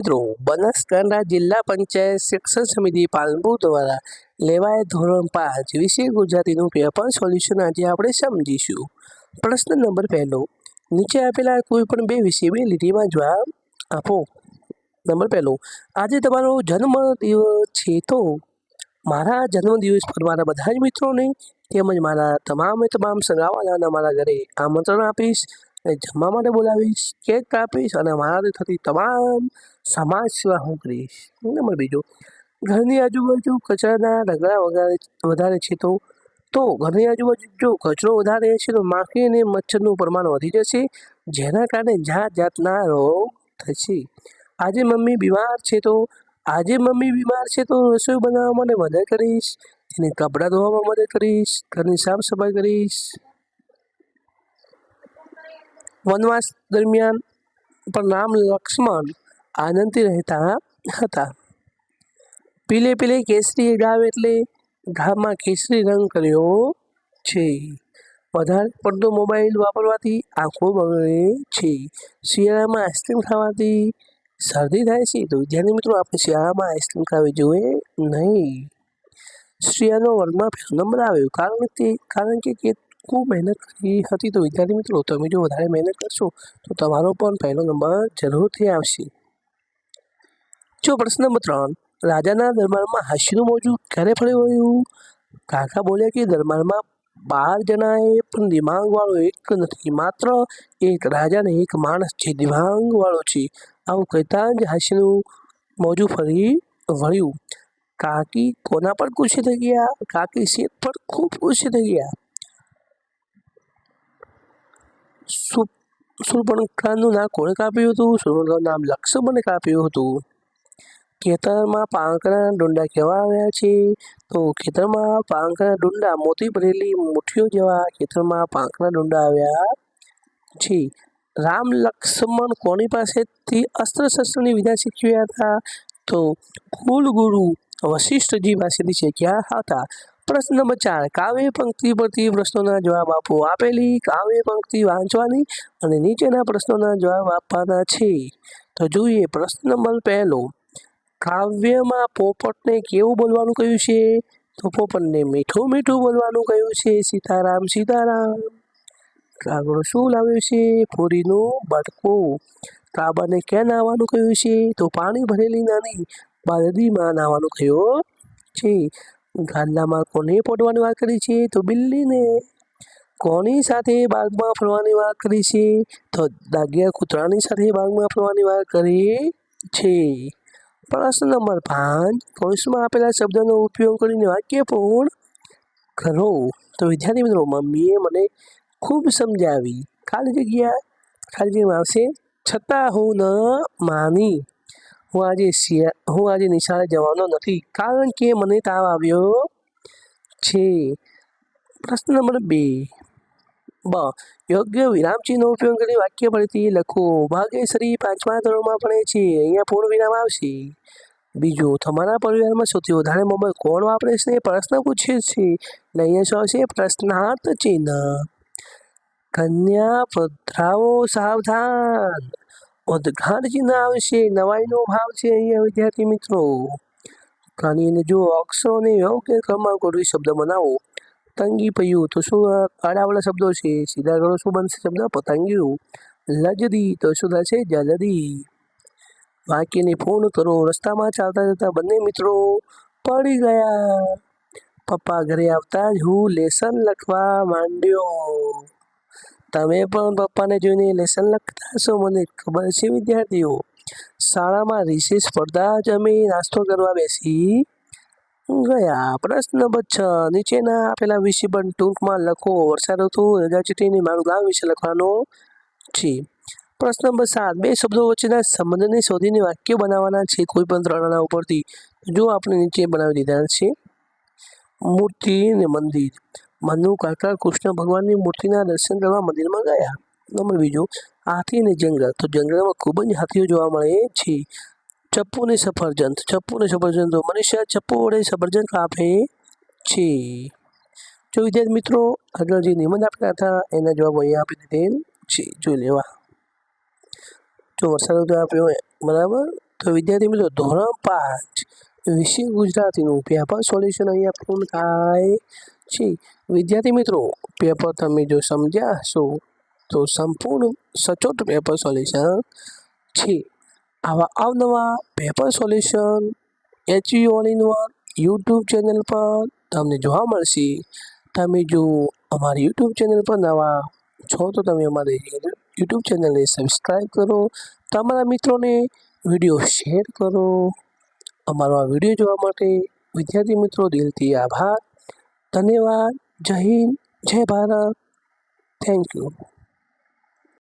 મિત્રો, બનાસકાંઠા જિલ્લા પંચાયત શિક્ષણ સમિતિ પાલનપુર દ્વારા લેવાય ધોરણ પાંચ વિષય ગુજરાતીનું પેપર સોલ્યુશન આજે આપણે સમજીશું. પ્રશ્ન નંબર પહેલો, નીચે આપેલા કોઈ પણ બે વિષય બે લીટીમાં જવાબ આપો. નંબર પહેલો, આજે તમારો જન્મ દિવસ છે તો મારા જન્મદિવસ પર મારા બધા જ મિત્રોને તેમજ મારા તમામે તમામ સગાવાલાના મારા ઘરે આમંત્રણ આપીશ અને જમવા માટે બોલાવીશ, કેક કાપીશ અને મારાથી થતી તમામ સમાજ સેવા હું કરીશ. નંબર બીજો? ઘરની આજુબાજુ કચરાના ડગડા વગેરે વધારે છે તો? તો ઘરની આજુબાજુ જો કચરો વધારે છે તો માખી અને મચ્છરનું પ્રમાણ વધી જશે, જેના કારણે જાત જાતના રોગ થશે. આજે મમ્મી બીમાર છે તો? આજે મમ્મી બીમાર છે તો રસોઈ બનાવવા માટે મદદ કરીશ, એને કપડાં ધોવામાં મદદ કરીશ, ઘરની સાફ સફાઈ કરીશ. વનવાસ દરમિયાન પણ રામ લક્ષ્મણ આનંદથી રહેતા હતા. પીલે પીલે કેસરી ગામ એટલે ગામમાં કેસરી રંગ કર્યો છે. વધારે પડતો મોબાઈલ વાપરવાથી આંખો બગડે છે. શિયાળામાં આઈસ્ક્રીમ ખાવાથી શરદી થાય છે. તો વિદ્યાર્થી મિત્રો, આપણે શિયાળામાં આઈસ્ક્રીમ ખાવી જોઈએ નહીં. શ્રેયાનો વર્ગમાં પહેલો નંબર આવ્યો. કારણ કે કારણ કે કે ખૂબ મહેનત કરી હતી. તો વિદ્યાર્થી મિત્રો, તમે જો વધારે મહેનત કરશો, તો તમારો પણ પહેલો નંબર જરૂરથી આવશે. જો પ્રશ્ન નંબર ત્રણ રાજાના દરબારમાં હાસ્યનું મોજું ક્યારે ફરી વળ્યું? કાકા બોલ્યા કે દરબારમાં બાર જણાએ, પણ દિમાગવાળો એક નથી, માત્ર એક રાજાને એક માણસ છે, દિમાગવાળો છે. આવું કહેતા જ હાસ્યનું મોજું ફરી વળ્યું. કાકી કોના પર ગુસ્સે થઈ ગયા? કાકી શેઠ પર ખૂબ ગુસ્સે થઈ ગયા. સુ- શૂર્પણખાનું નામ કોણે કાપ્યું હતું? સુપર્ણકાનું નામ લક્ષ્મણે કાપ્યું હતું. ખેતરમાં પાંકડા ડુંડા કેવા આવ્યા છે. તો ખેતરમાં પાંકડા ડુંડા મોતી ભરેલી મુઠ્ઠીઓ જેવા ખેતરમાં પાંકડા ડુંડા આવ્યા છે. રામ લક્ષ્મણ કોની પાસેથી અસ્ત્ર શસ્ત્રની વિદ્યા શીખ્યા હતા? તો કુલગુરુ વશિષ્ઠજી પાસેથી શીખ્યા હતા. પ્રશ્ન નંબર ચાર, કાવ્ય પંક્તિ પરથી પ્રશ્નોના જવાબ આપો. આપેલી કાવ્ય પંક્તિ વાંચવાની અને નીચેના પ્રશ્નોના જવાબ આપવાના છે. તો જોઈએ, પ્રશ્ન નંબર પહેલો કાવ્યમાં પોપટને કેવું બોલવાનું કહ્યું છે? તો પોપટને મીઠું મીઠું બોલવાનું કહ્યું છે, સીતારામ સીતારામ. કાગડો શું લાવ્યું છે? પૂરીનું બટકું. કાબાને ક્યાં નાહવાનું કહ્યું છે? તો પાણી ભરેલી નાની બાલદીમાં નાહવાનું કહ્યું છે. ગાંડામાં કોને પોડવાની વાત કરી છે, તો બિલ્લીને કોની સાથે બાગમાં ફરવાની વાત કરી છે? તો દાગિયા કૂતરાની સાથે બાગમાં ફરવાની વાત કરી છે. પ્રશ્ન નંબર પાંચ. કૌંસમાં આપેલા શબ્દનો ઉપયોગ કરીને વાક્ય પૂર્ણ કરો. તો વિદ્યાર્થી મિત્રો, મમ્મીએ મને ખૂબ સમજાવી. ખાલી જગ્યા, ખાલી જગ્યામાં આવશે. છતાં હું ન માની. હું આજે શિયા, હું આજે નિશાળે જવાનો નથી. કારણ કે મને તાવ આવ્યો છે. પ્રશ્ન નંબર બે. બ યોગ્ય વિરામચિહ્નનો ઉપયોગ કરી વાક્ય ફરીથી લખો. ભાગ્યશ્રી પાંચમા ધોરણમાં ભણે છે. અહીંયા પૂર્ણ વિરામ આવશે. બીજું, તમારા પરિવારમાં સૌથી વધારે મોબાઈલ કોણ વાપરે છે? પ્રશ્ન પૂછે છે. એટલે અહીંયા શું આવશે? પ્રશ્નાર્થ ચિહ્ન. કન્યા પધરાવો સાવધાન. ઉદઘાટ ચિહ્ન આવશે. નવાઈનો ભાવ છે અહીંયા, વિદ્યાર્થી મિત્રો. અને એને જો અક્ષરોને યોગ્ય ક્રમમાં ગોઠવી શબ્દ બનાવો. પતંગી પૈયું. તો શું આડાવાળા શબ્દો છે? સીધા ગળો શું બનશે શબ્દ પતંગિયું. લજદી. તો શું થશે? જલદી. વાક્યને ફોન કરો. રસ્તામાં ચાલતા જતા બંને મિત્રો પડી ગયા. પપ્પા ઘરે આવતા જ હું લેસન લખવા માંડ્યો. તમે પણ પપ્પાને જોઈને લેસન લખતા હશો? મને ખબર છે, વિદ્યાર્થીઓ. શાળામાં રિસેસ સ્પર્ધા જ અમે નાસ્તો કરવા બેસી ગયા. પ્રશ્ન નંબર છ. નીચેના આપેલા વિશે પણ ટૂંકમાં લખો. વરસાદ ઋતુ રજા મારું ગામ વિશે લખવાનો છે. પ્રશ્ન નંબર સાત. બે શબ્દો વચ્ચેના સંબંધને શોધીને વાક્યો બનાવવાના છે. કોઈ પણ ત્રણના ઉપરથી. જો આપણે નીચે બનાવી દીધા છે. મૂર્તિ અને મંદિર. મનુ, કાકા, કૃષ્ણ, ભગવાનની મૂર્તિના દર્શન કરવા મંદિરમાં ગયા. નંબર બીજો. હાથી અને જંગલ. તો જંગલમાં ખૂબ જ હાથીઓ જોવા મળે છે. ચપ્પુ ને સફરજન તો ચપ્પુ ને સફરજન તો મનુષ્ય ચપ્પુ વડે સફરજન કાપે છે જો વિદ્યાર્થી મિત્રો આગળ જે નિબંધ આપ્યા હતા, એના જવાબ અહીંયા આપી દીધેલ છે જોઈ લેવા. જો વરસાદ આપ્યો બરાબર? તો વિદ્યાર્થી મિત્રો, ધોરણ પાંચ વિશે ગુજરાતીનું પેપર સોલ્યુશન અહીંયા પૂર્ણ થાય છે. વિદ્યાર્થી મિત્રો, પેપર તમે જો સમજ્યા હશો, તો સંપૂર્ણ સચોટ પેપર સોલ્યુશન છે. આવા અવનવા paper solution HU all in one YouTube channel પર તમને જોવા મળશે. તમે જો અમારી યુટ્યુબ ચેનલ પર નવા છો તો તમે અમારી યુટ્યુબ ચેનલને સબસ્ક્રાઈબ કરો. તમારા મિત્રોને વીડિયો શેર કરો. અમારો આ વીડિયો જોવા માટે વિદ્યાર્થી મિત્રો દિલથી આભાર. ધન્યવાદ. જય હિન્દ. જય ભારત. Thank you